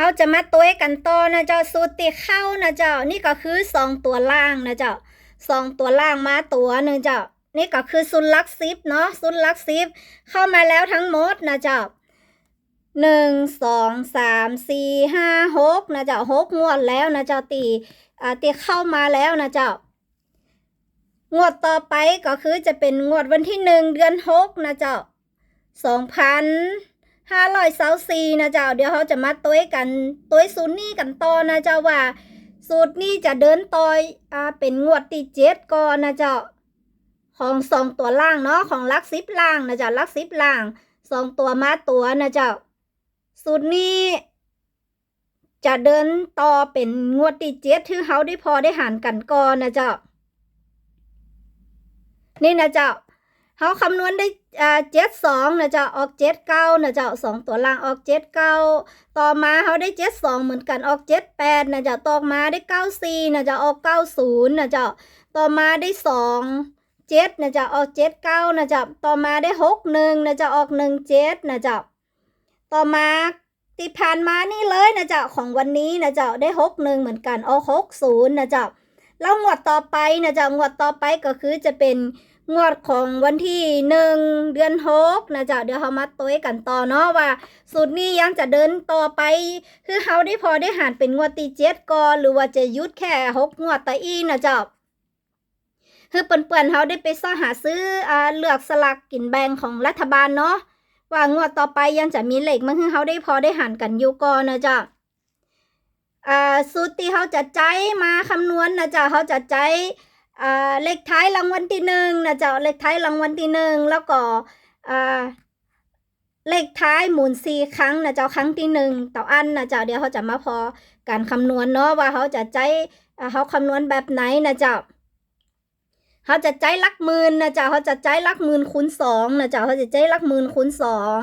เขาจะมาตัวกันต่อนะเจ้าสูตรตีเข้านะเจ้า นี่ก็คือสองตัวล่างนะเจ้าสองตัวล่างมาตัวหนึ่งเจ้า นี่ก็คือซุนลักซิปเนาะซุนลักซิปเข้ามาแล้วทั้งหมดนะเจ้าหนึ่งสองสามสี่ห้าหกนะเจ้าหกงวดแล้วนะเจ้าตีอ่าตีเข้ามาแล้วนะเจ้างวดต่อไปก็คือจะเป็นงวดวันที่หนึ่งเดือนหกนะเจ้าสองพัน ห้าร้อยสาสี่นะเจ้าเดี๋ยวเขาจะมาตัวกันตัวสูนี้กันต่อนะเจ้าว่า สูตรนี้จะเดินต่อยอ่าเป็นงวดที่เจ็ดก่อนนะเจ้าของสองตัวล่างเนาะของลักซิปล่างนะเจ้าลักซิปล่างสองตัวมาตัวนะเจ้าสูตรนี้จะเดินต่อเป็นงวดที่เจ็ดที่เขาได้พอได้หันกันก่อนนะเจ้านี่นะเจ้า เขาคำนวณได้อ่าเจ็ดสองนะเจ้าออกเจ็ดเก้านะเจ้าสองตัวล่างออกเจ็ดเก้าต่อมาเขาได้เจ็ดสองเหมือนกันออกเจ็ดแปดนะเจ้าต่อมาได้เก้าสี่นะเจ้าออกเก้าศูนย์นะเจ้าต่อมาได้สองเจ็ดนะเจ้าออกเจ็ดเก้านะเจ้าต่อมาได้หกหนึ่งนะเจ้าออกหนึ่งเจ็ดนะเจ้าต่อมาที่ผ่านมานี่เลยนะเจ้าของวันนี้นะเจ้าได้หกหนึ่งเหมือนกันออกหกศูนย์นะเจ้า แล้วงวดต่อไปนะจ้างวดต่อไปก็คือจะเป็นงวดของวันที่หนึ่งเดือนหกนะจ๊ะเดี๋ยวเขามาตัวกันต่อเนาะว่าสูตรนี้ยังจะเดินต่อไป คือเขาได้พอได้หารเป็นงวดตีเจ็ดก่อนหรือว่าจะยุดแค่หกงวดต่ออีนะจ๊ะคือเปิ่นๆเขาได้ไปซ่อหาซื้ออ่าเลือกสลากกินแบ่งของรัฐบาลเนาะว่างวดต่อไปยังจะมีเหล็กมันคือเขาได้พอได้หารกันอยู่ก่อนนะจ๊ะ อ่าสูตรที่เขาจะใจมาคำนวณนะจ๊ะเขาจะใจอ่าเลขท้ายรางวัลที่หนึ่งนะจ้าเลขท้ายรางวัลที่หนึ่งแล้วก็อ่าเลขท้ายหมุนสี่ครั้งนะเจ้าครั้งที่หนึ่งต่ออันนะเจ้าเดี๋ยวเขาจะมาพอการคำนวณเนาะว่าเขาจะใจอ่าเขาคำนวณแบบไหนนะเจ้าเขาจะใจลักหมื่นนะเจ้าเขาจะใจลักหมื่นคูณสองนะเจ้าเขาจะใจลักหมื่นคูณสอง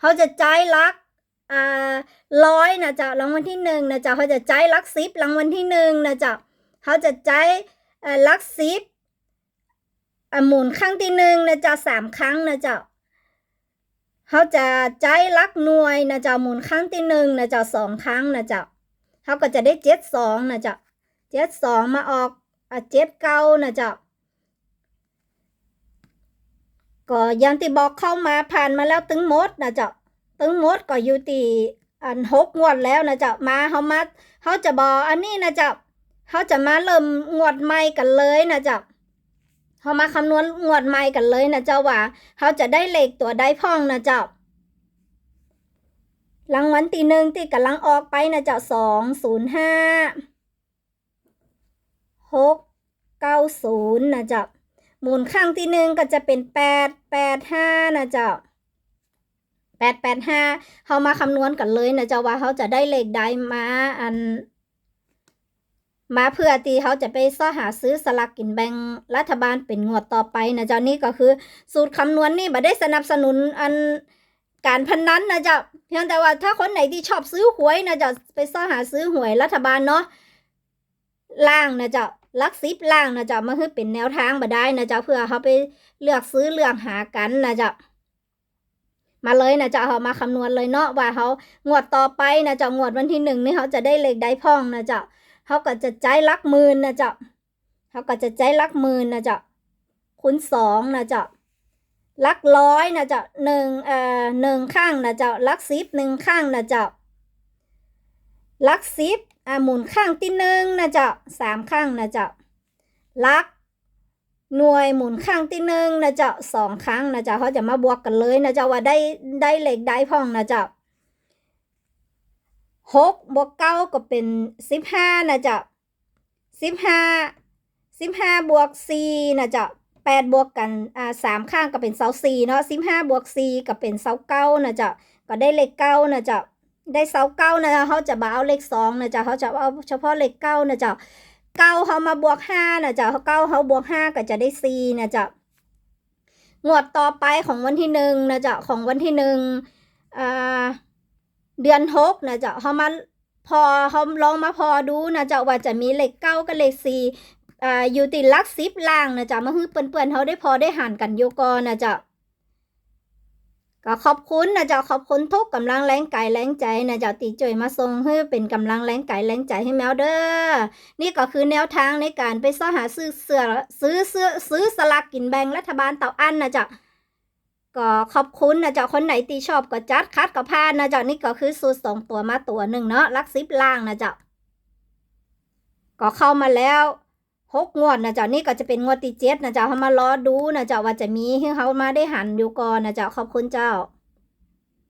เขาจะใจลัก อ่าร้อยนะจ้ารางวัลที่หนึ่งนะจ้าเขาจะใจลักสิบรางวัลที่หนึ่งนะจ้าเขาจะใจอ่อลักซิปอะหมุนครั้งที่หนึ่งนะจ๊ะสามครั้งนะจ๊ะเขาจะใจลักหน่วยนะจ๊ะหมุนครั้งที่หนึ่งนะจ๊ะสองครั้งนะจ๊ะเขาก็จะได้เจ็ดสองนะจ๊ะเจ็ดสองมาออกอะเจ็ดเก้านะจ๊ะก็อยังที่บอกเข้ามาผ่านมาแล้วตึงหมดนะจ๊ะ ตึงหมดก็อยู่ที่อันหกงวดแล้วนะจ๊ะมาเขามาเขาจะบอกอันนี้นะจ๊ะเขาจะมาเริ่มงวดใหม่กันเลยนะจ๊ะเขามาคำนวณงวดใหม่กันเลยนะเจ้าว่าเขาจะได้เลขตัวได้พ่องนะเจ้ารางวัลที่หนึ่งที่กำลังออกไปนะเจ้าสองศูนย์ห้าหกเก้าศูนย์นะเจ้าหมุนข้างที่หนึ่งก็จะเป็นแปดแปดห้านะเจ้า แปดแปดห้าเขามาคำนวณกันเลยนะเจ้าว่าเขาจะได้เลขใดมาอัน มาเพื่อที่เขาจะไปซ่อหาซื้อสลากกินแบ่งรัฐบาลเป็นงวดต่อไปนะเจ้านี่ก็คือ สูตรคำนวณนี่บ่ได้สนับสนุนอันการพนันนะเจ้าเพียงแต่ว่าถ้าคนไหนที่ชอบซื้อหวยนะเจ้าไปซ่อหาซื้อหวยรัฐบาลเนาะล่างนะเจ้าลักซิปล่างนะเจ้ามาคือเป็นแนวทางบ่ได้นะเจ้าเพื่อเขาไปเลือกซื้อเลือกหากันนะเจ้า มาเลยนะเจ้าเขามาคำนวณเลยเนาะว่าเขางวดต่อไปนะเจ้างวดวันที่หนึ่งนี่เขาจะได้เลขได้พ่องนะเจ้าเขาก็จะใจลักหมื่นนะจ๊ะเขาก็จะใจลักหมื่นนะจ๊ะคูณสองนะจ๊ะลักร้อยนะจ๊ะหนึ่งเอ่อหนึ่งข้างนะจ๊ะลักสิบหนึ่งข้างนะจ๊ะลักสิบอ่าหมุนข้างที่หนึ่งนะจ๊ะสามข้างนะจ๊ะลัก หน่วยหมุนข้างที่หนึ่งนะจ๊ะสองครั้งนะจ๊ะเขาจะมาบวกกันเลยนะจ๊ะว่าได้ได้เลขได้พ่องนะจ๊ะหกบวกเก้าก็เป็นสิบห้านะจ๊ะสิบห้าสิบห้าบวกสี่นะจ๊ะแปดบวกกันอ่าสามข้างก็เป็นเสาสี่เนาะสิบห้าบวกสี่ก็เป็นเสาเก้านะจ๊ะก็ได้เลขเก้านะจ๊ะได้เสาเก้านะจ๊ะเขาจะบ่เอาเลขสองนะจ๊ะเขาจะเอาเฉพาะเลขเก้านะจ๊ะ เก้าเขามาบวกห้านะจ๊ะเก้าเขาบวกห้าก็จะได้สี่นะจ๊ะงวดต่อไปของวันที่หนึ่งนะจ๊ะของวันที่หนึ่งเดือนหกนะจ้าเขามาพอเขาลองมาพอดูนะจ้าว่าจะมีเลขเก้ากับเลขสี่อยู่ติดลักซิปล่างนะจ้ามาฮือเปื่อนๆเขาได้พอได้หันกันโยกอนะจ้า ก็ขอบคุณนะเจ้าขอบคุณทุกกำลังแรงกายแรงใจนะเจ้าตีจ่อยมาส่งให้เป็นกำลังแรงกายแรงใจให้แมวเด้อนี่ก็คือแนวทางในการไปซ่อหาซื้อเสื้อซื้อเสื้อซื้อสลากกินแบ่งรัฐบาลเต่าอันนะเจ้าก็ขอบคุณนะเจ้าคนไหนตีชอบก็จัดคัดก็พานนะเจ้านี่ก็คือสูตรสองตัวมาตัวหนึ่งเนาะลักซิบล่างนะเจ้าก็เข้ามาแล้ว หกงวดนะเจ้านี่ก็จะเป็นงวดที่เจ็ดนะเจ้าเขามารอดูนะเจ้าว่าจะมีให้เขามาได้หันอยู่ก่อนนะเจ้าขอบคุณเจ้า